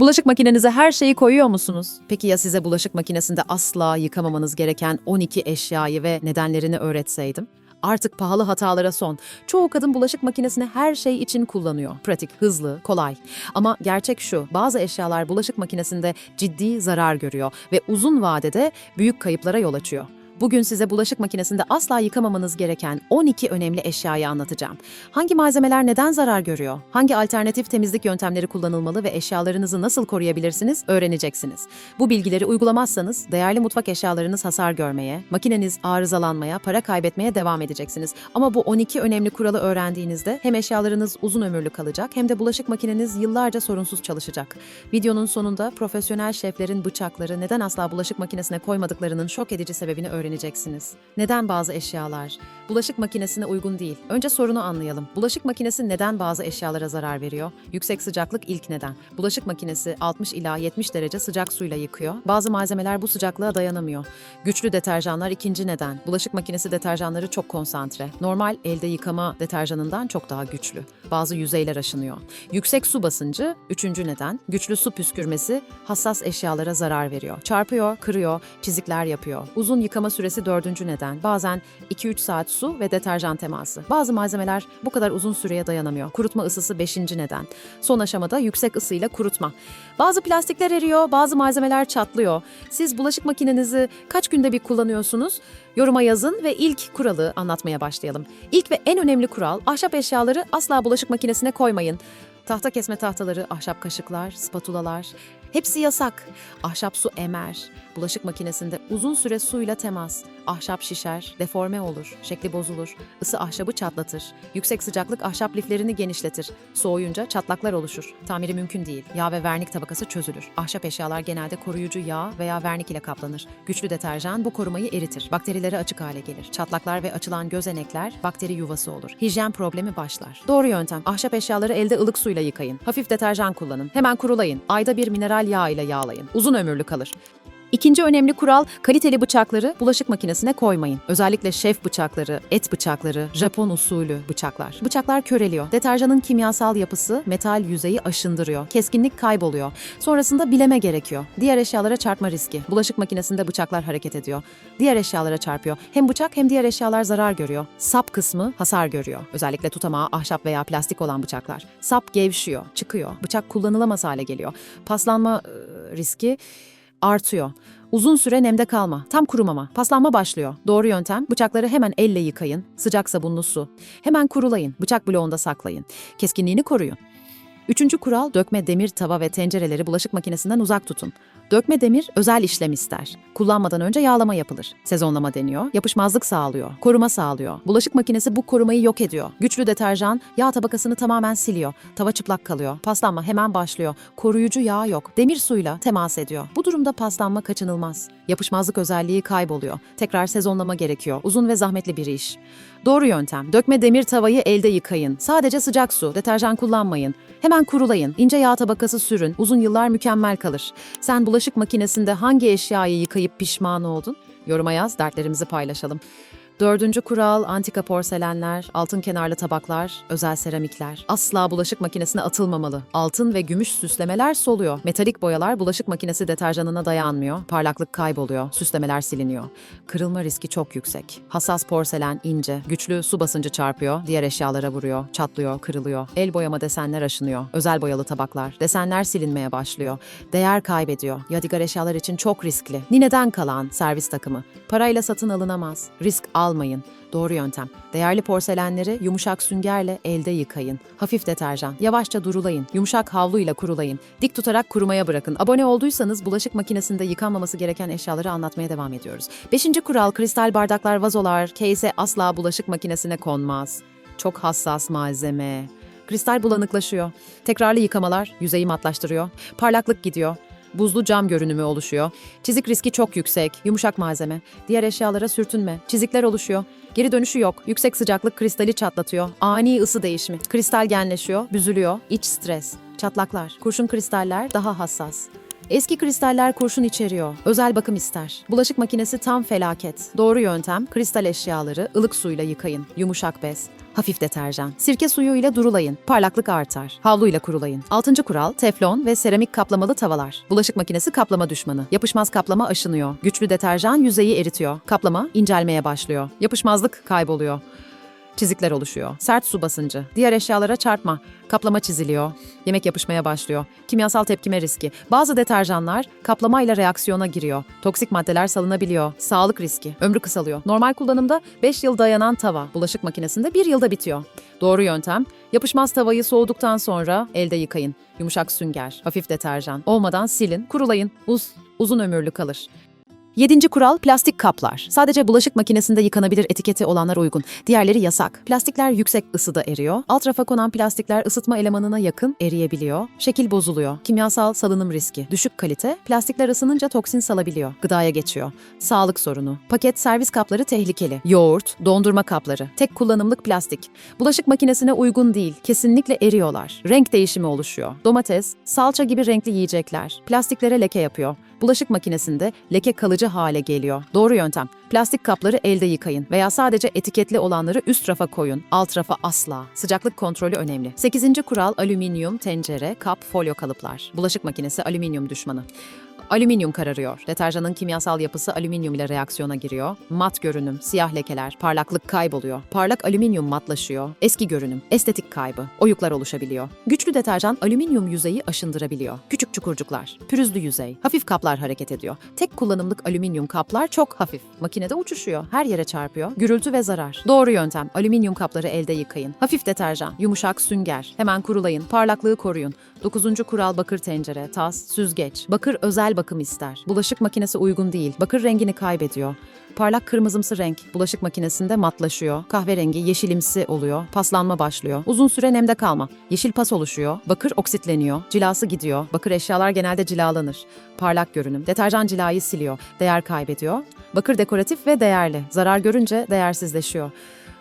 Bulaşık makinenize her şeyi koyuyor musunuz? Peki ya size bulaşık makinesinde asla yıkamamanız gereken 12 eşyayı ve nedenlerini öğretseydim? Artık pahalı hatalara son. Çoğu kadın bulaşık makinesini her şey için kullanıyor. Pratik, hızlı, kolay. Ama gerçek şu, bazı eşyalar bulaşık makinesinde ciddi zarar görüyor ve uzun vadede büyük kayıplara yol açıyor. Bugün size bulaşık makinesinde asla yıkamamanız gereken 12 önemli eşyayı anlatacağım. Hangi malzemeler neden zarar görüyor? Hangi alternatif temizlik yöntemleri kullanılmalı ve eşyalarınızı nasıl koruyabilirsiniz öğreneceksiniz. Bu bilgileri uygulamazsanız değerli mutfak eşyalarınız hasar görmeye, makineniz arızalanmaya, para kaybetmeye devam edeceksiniz. Ama bu 12 önemli kuralı öğrendiğinizde hem eşyalarınız uzun ömürlü kalacak hem de bulaşık makineniz yıllarca sorunsuz çalışacak. Videonun sonunda profesyonel şeflerin bıçakları neden asla bulaşık makinesine koymadıklarının şok edici sebebini öğreneceksiniz. Neden bazı eşyalar bulaşık makinesine uygun değil? Önce sorunu anlayalım. Bulaşık makinesi neden bazı eşyalara zarar veriyor? Yüksek sıcaklık ilk neden. Bulaşık makinesi 60 ila 70 derece sıcak suyla yıkıyor. Bazı malzemeler bu sıcaklığa dayanamıyor. Güçlü deterjanlar ikinci neden. Bulaşık makinesi deterjanları çok konsantre. Normal elde yıkama deterjanından çok daha güçlü. Bazı yüzeyler aşınıyor. Yüksek su basıncı üçüncü neden. Güçlü su püskürmesi hassas eşyalara zarar veriyor. Çarpıyor, kırıyor, çizikler yapıyor. Uzun yıkama süresi dördüncü neden. Bazen 2-3 saat su ve deterjan teması. Bazı malzemeler bu kadar uzun süreye dayanamıyor. Kurutma ısısı beşinci neden. Son aşamada yüksek ısıyla kurutma. Bazı plastikler eriyor, bazı malzemeler çatlıyor. Siz bulaşık makinenizi kaç günde bir kullanıyorsunuz? Yoruma yazın ve ilk kuralı anlatmaya başlayalım. İlk ve en önemli kural ahşap eşyaları asla bulaşık makinesine koymayın. Tahta kesme tahtaları, ahşap kaşıklar, spatulalar hepsi yasak. Ahşap su emer. Bulaşık makinesinde uzun süre suyla temas. Ahşap şişer, deforme olur, şekli bozulur. Isı ahşabı çatlatır. Yüksek sıcaklık ahşap liflerini genişletir. Soğuyunca çatlaklar oluşur. Tamiri mümkün değil. Yağ ve vernik tabakası çözülür. Ahşap eşyalar genelde koruyucu yağ veya vernik ile kaplanır. Güçlü deterjan bu korumayı eritir. Bakterilere açık hale gelir. Çatlaklar ve açılan gözenekler bakteri yuvası olur. Hijyen problemi başlar. Doğru yöntem. Ahşap eşyaları elde ılık suyla yıkayın. Hafif deterjan kullanın. Hemen kurulayın. Ayda bir mineral yağ ile yağlayın. Uzun ömürlü kalır. İkinci önemli kural, kaliteli bıçakları bulaşık makinesine koymayın. Özellikle şef bıçakları, et bıçakları, Japon usulü bıçaklar. Bıçaklar köreliyor. Deterjanın kimyasal yapısı metal yüzeyi aşındırıyor. Keskinlik kayboluyor. Sonrasında bileme gerekiyor. Diğer eşyalara çarpma riski. Bulaşık makinesinde bıçaklar hareket ediyor. Diğer eşyalara çarpıyor. Hem bıçak hem diğer eşyalar zarar görüyor. Sap kısmı hasar görüyor. Özellikle tutamağı ahşap veya plastik olan bıçaklar. Sap gevşiyor, çıkıyor. Bıçak kullanılamaz hale geliyor. Paslanma riski artıyor. Uzun süre nemde kalma, tam kurumama, paslanma başlıyor. Doğru yöntem, bıçakları hemen elle yıkayın, sıcak sabunlu su. Hemen kurulayın, bıçak bloğunda saklayın. Keskinliğini koruyun. Üçüncü kural, dökme demir tava ve tencereleri bulaşık makinesinden uzak tutun. Dökme demir özel işlem ister. Kullanmadan önce yağlama yapılır. Sezonlama deniyor, yapışmazlık sağlıyor, koruma sağlıyor. Bulaşık makinesi bu korumayı yok ediyor. Güçlü deterjan yağ tabakasını tamamen siliyor. Tava çıplak kalıyor. Paslanma hemen başlıyor. Koruyucu yağ yok. Demir suyla temas ediyor. Bu durumda paslanma kaçınılmaz. Yapışmazlık özelliği kayboluyor. Tekrar sezonlama gerekiyor. Uzun ve zahmetli bir iş. Doğru yöntem. Dökme demir tavayı elde yıkayın. Sadece sıcak su, deterjan kullanmayın. Hemen kurulayın. İnce yağ tabakası sürün. Uzun yıllar mükemmel kalır. Sen bulaşık makinesinde hangi eşyayı yıkayıp pişman oldun? Yoruma yaz, dertlerimizi paylaşalım. Dördüncü kural, antika porselenler, altın kenarlı tabaklar, özel seramikler. Asla bulaşık makinesine atılmamalı. Altın ve gümüş süslemeler soluyor. Metalik boyalar bulaşık makinesi deterjanına dayanmıyor. Parlaklık kayboluyor. Süslemeler siliniyor. Kırılma riski çok yüksek. Hassas porselen ince, güçlü su basıncı çarpıyor, diğer eşyalara vuruyor, çatlıyor, kırılıyor. El boyama desenler aşınıyor. Özel boyalı tabaklar. Desenler silinmeye başlıyor. Değer kaybediyor. Yadigar eşyalar için çok riskli. Nineden kalan servis takımı. Parayla satın alınamaz. Risk almayın. Doğru yöntem. Değerli porselenleri yumuşak süngerle elde yıkayın. Hafif deterjan. Yavaşça durulayın. Yumuşak havluyla kurulayın. Dik tutarak kurumaya bırakın. Abone olduysanız bulaşık makinesinde yıkanmaması gereken eşyaları anlatmaya devam ediyoruz. Beşinci kural kristal bardaklar, vazolar, case asla bulaşık makinesine konmaz. Çok hassas malzeme. Kristal bulanıklaşıyor. Tekrarlı yıkamalar yüzeyi matlaştırıyor. Parlaklık gidiyor. Buzlu cam görünümü oluşuyor. Çizik riski çok yüksek. Yumuşak malzeme. Diğer eşyalara sürtünme. Çizikler oluşuyor. Geri dönüşü yok. Yüksek sıcaklık kristali çatlatıyor. Ani ısı değişimi. Kristal genleşiyor, büzülüyor. İç stres. Çatlaklar. Kurşun kristaller daha hassas. Eski kristaller kurşun içeriyor. Özel bakım ister. Bulaşık makinesi tam felaket. Doğru yöntem kristal eşyaları ılık suyla yıkayın. Yumuşak bez. Hafif deterjan. Sirke suyu ile durulayın, parlaklık artar. Havlu ile kurulayın. Altıncı kural, teflon ve seramik kaplamalı tavalar. Bulaşık makinesi kaplama düşmanı. Yapışmaz kaplama aşınıyor. Güçlü deterjan yüzeyi eritiyor. Kaplama incelmeye başlıyor. Yapışmazlık kayboluyor. Çizikler oluşuyor. Sert su basıncı. Diğer eşyalara çarpma. Kaplama çiziliyor. Yemek yapışmaya başlıyor. Kimyasal tepkime riski. Bazı deterjanlar kaplamayla reaksiyona giriyor. Toksik maddeler salınabiliyor. Sağlık riski. Ömrü kısalıyor. Normal kullanımda 5 yıl dayanan tava bulaşık makinesinde 1 yılda bitiyor. Doğru yöntem. Yapışmaz tavayı soğuduktan sonra elde yıkayın. Yumuşak sünger, hafif deterjan olmadan silin, kurulayın. Uz, uzun ömürlü kalır. Yedinci kural plastik kaplar. Sadece bulaşık makinesinde yıkanabilir etiketi olanlar uygun. Diğerleri yasak. Plastikler yüksek ısıda eriyor. Alt rafa konan plastikler ısıtma elemanına yakın eriyebiliyor. Şekil bozuluyor. Kimyasal salınım riski. Düşük kalite. Plastikler ısınınca toksin salabiliyor. Gıdaya geçiyor. Sağlık sorunu. Paket servis kapları tehlikeli. Yoğurt, dondurma kapları. Tek kullanımlık plastik. Bulaşık makinesine uygun değil. Kesinlikle eriyorlar. Renk değişimi oluşuyor. Domates, salça gibi renkli yiyecekler. Plastiklere leke yapıyor. Bulaşık makinesinde leke kalıcı hale geliyor. Doğru yöntem. Plastik kapları elde yıkayın veya sadece etiketli olanları üst rafa koyun. Alt rafa asla. Sıcaklık kontrolü önemli. 8. kural alüminyum, tencere, kap, folyo kalıplar. Bulaşık makinesi alüminyum düşmanı. Alüminyum kararıyor. Deterjanın kimyasal yapısı alüminyum ile reaksiyona giriyor. Mat görünüm, siyah lekeler, parlaklık kayboluyor. Parlak alüminyum matlaşıyor. Eski görünüm, estetik kaybı, oyuklar oluşabiliyor. Güçlü deterjan alüminyum yüzeyi aşındırabiliyor. Küçük çukurcuklar, pürüzlü yüzey, hafif kaplar hareket ediyor. Tek kullanımlık alüminyum kaplar çok hafif. Makinede uçuşuyor, her yere çarpıyor. Gürültü ve zarar. Doğru yöntem, alüminyum kapları elde yıkayın. Hafif deterjan, yumuşak sünger. Hemen kurulayın, parlaklığı koruyun. 9. kural bakır tencere, tas, süzgeç. Bakır özel bakım ister. Bulaşık makinesi uygun değil. Bakır rengini kaybediyor. Parlak kırmızımsı renk bulaşık makinesinde matlaşıyor. Kahverengi yeşilimsi oluyor. Paslanma başlıyor. Uzun süre nemde kalma. Yeşil pas oluşuyor. Bakır oksitleniyor. Cilası gidiyor. Bakır eşyalar genelde cilalanır. Parlak görünüm. Deterjan cilayı siliyor. Değer kaybediyor. Bakır dekoratif ve değerli. Zarar görünce değersizleşiyor.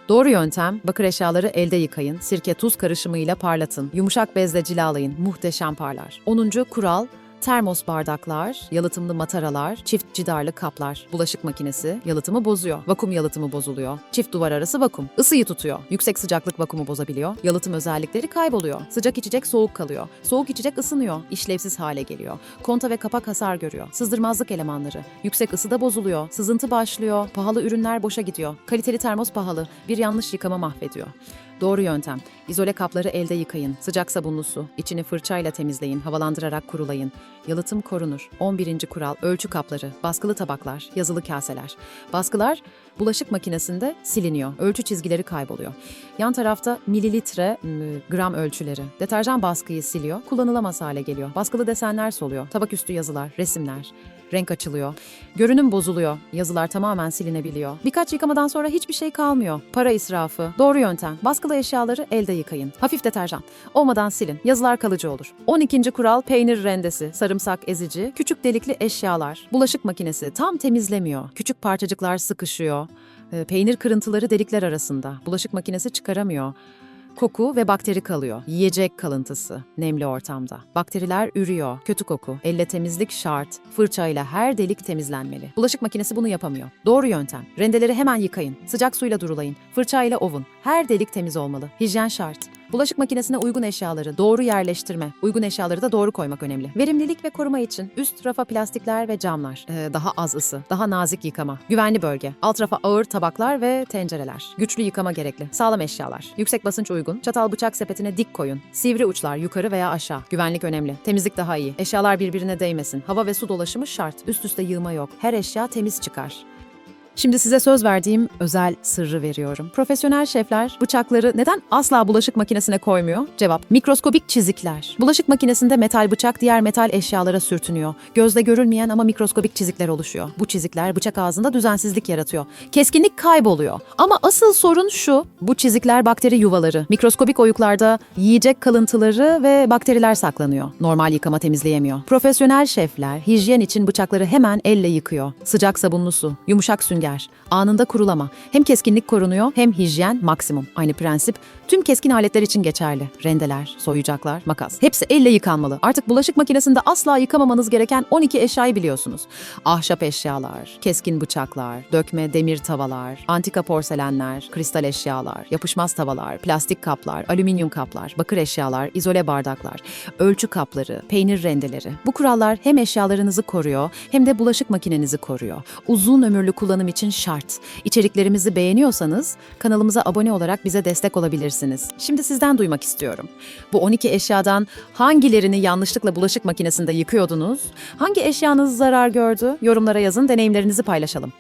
Doğru yöntem, bakır eşyaları elde yıkayın, sirke tuz karışımıyla parlatın, yumuşak bezle cilalayın, muhteşem parlar. 10. kural, termos bardaklar, yalıtımlı mataralar, çift cidarlı kaplar, bulaşık makinesi yalıtımı bozuyor, vakum yalıtımı bozuluyor, çift duvar arası vakum, ısıyı tutuyor, yüksek sıcaklık vakumu bozabiliyor, yalıtım özellikleri kayboluyor, sıcak içecek soğuk kalıyor, soğuk içecek ısınıyor, işlevsiz hale geliyor, konta ve kapak hasar görüyor, sızdırmazlık elemanları, yüksek ısıda bozuluyor, sızıntı başlıyor, pahalı ürünler boşa gidiyor, kaliteli termos pahalı, bir yanlış yıkama mahvediyor. Doğru yöntem. İzole kapları elde yıkayın. Sıcak sabunlu su. İçini fırçayla temizleyin. Havalandırarak kurulayın. Yalıtım korunur. 11. kural. Ölçü kapları. Baskılı tabaklar. Yazılı kaseler. Baskılar bulaşık makinesinde siliniyor. Ölçü çizgileri kayboluyor. Yan tarafta mililitre, gram ölçüleri. Deterjan baskıyı siliyor. Kullanılamaz hale geliyor. Baskılı desenler soluyor. Tabak üstü yazılar, resimler. Renk açılıyor. Görünüm bozuluyor. Yazılar tamamen silinebiliyor. Birkaç yıkamadan sonra hiçbir şey kalmıyor. Para israfı. Doğru yöntem. Baskılı eşyaları elde yıkayın. Hafif deterjan. Olmadan silin. Yazılar kalıcı olur. 12. kural peynir rendesi, sarımsak ezici, küçük delikli eşyalar. Bulaşık makinesi tam temizlemiyor. Küçük parçacıklar sıkışıyor. Ee, Peynir kırıntıları delikler arasında. Bulaşık makinesi çıkaramıyor. Koku ve bakteri kalıyor. Yiyecek kalıntısı nemli ortamda. Bakteriler ürüyor. Kötü koku. Elle temizlik şart. Fırçayla her delik temizlenmeli. Bulaşık makinesi bunu yapamıyor. Doğru yöntem. Rendeleri hemen yıkayın. Sıcak suyla durulayın. Fırçayla ovun. Her delik temiz olmalı. Hijyen şart. Bulaşık makinesine uygun eşyaları doğru yerleştirme, uygun eşyaları da doğru koymak önemli. Verimlilik ve koruma için üst rafa plastikler ve camlar, Ee, daha az ısı, daha nazik yıkama, güvenli bölge, alt rafa ağır tabaklar ve tencereler, güçlü yıkama gerekli, sağlam eşyalar, yüksek basınç uygun, çatal bıçak sepetine dik koyun, sivri uçlar yukarı veya aşağı, güvenlik önemli, temizlik daha iyi, eşyalar birbirine değmesin, hava ve su dolaşımı şart, üst üste yığma yok, her eşya temiz çıkar. Şimdi size söz verdiğim özel sırrı veriyorum. Profesyonel şefler bıçakları neden asla bulaşık makinesine koymuyor? Cevap: mikroskobik çizikler. Bulaşık makinesinde metal bıçak diğer metal eşyalara sürtünüyor. Gözle görülmeyen ama mikroskobik çizikler oluşuyor. Bu çizikler bıçak ağzında düzensizlik yaratıyor. Keskinlik kayboluyor. Ama asıl sorun şu: bu çizikler bakteri yuvaları. Mikroskobik oyuklarda yiyecek kalıntıları ve bakteriler saklanıyor. Normal yıkama temizleyemiyor. Profesyonel şefler hijyen için bıçakları hemen elle yıkıyor. Sıcak sabunlu su, yumuşak sünger sünger. Anında kurulama. Hem keskinlik korunuyor hem hijyen maksimum. Aynı prensip tüm keskin aletler için geçerli. Rendeler, soyacaklar, makas. Hepsi elle yıkanmalı. Artık bulaşık makinesinde asla yıkamamanız gereken 12 eşyayı biliyorsunuz. Ahşap eşyalar, keskin bıçaklar, dökme demir tavalar, antika porselenler, kristal eşyalar, yapışmaz tavalar, plastik kaplar, alüminyum kaplar, bakır eşyalar, izole bardaklar, ölçü kapları, peynir rendeleri. Bu kurallar hem eşyalarınızı koruyor hem de bulaşık makinenizi koruyor. Uzun ömürlü kullanım için şart. İçeriklerimizi beğeniyorsanız kanalımıza abone olarak bize destek olabilirsiniz. Şimdi sizden duymak istiyorum. Bu 12 eşyadan hangilerini yanlışlıkla bulaşık makinesinde yıkıyordunuz? Hangi eşyanız zarar gördü? Yorumlara yazın, deneyimlerinizi paylaşalım.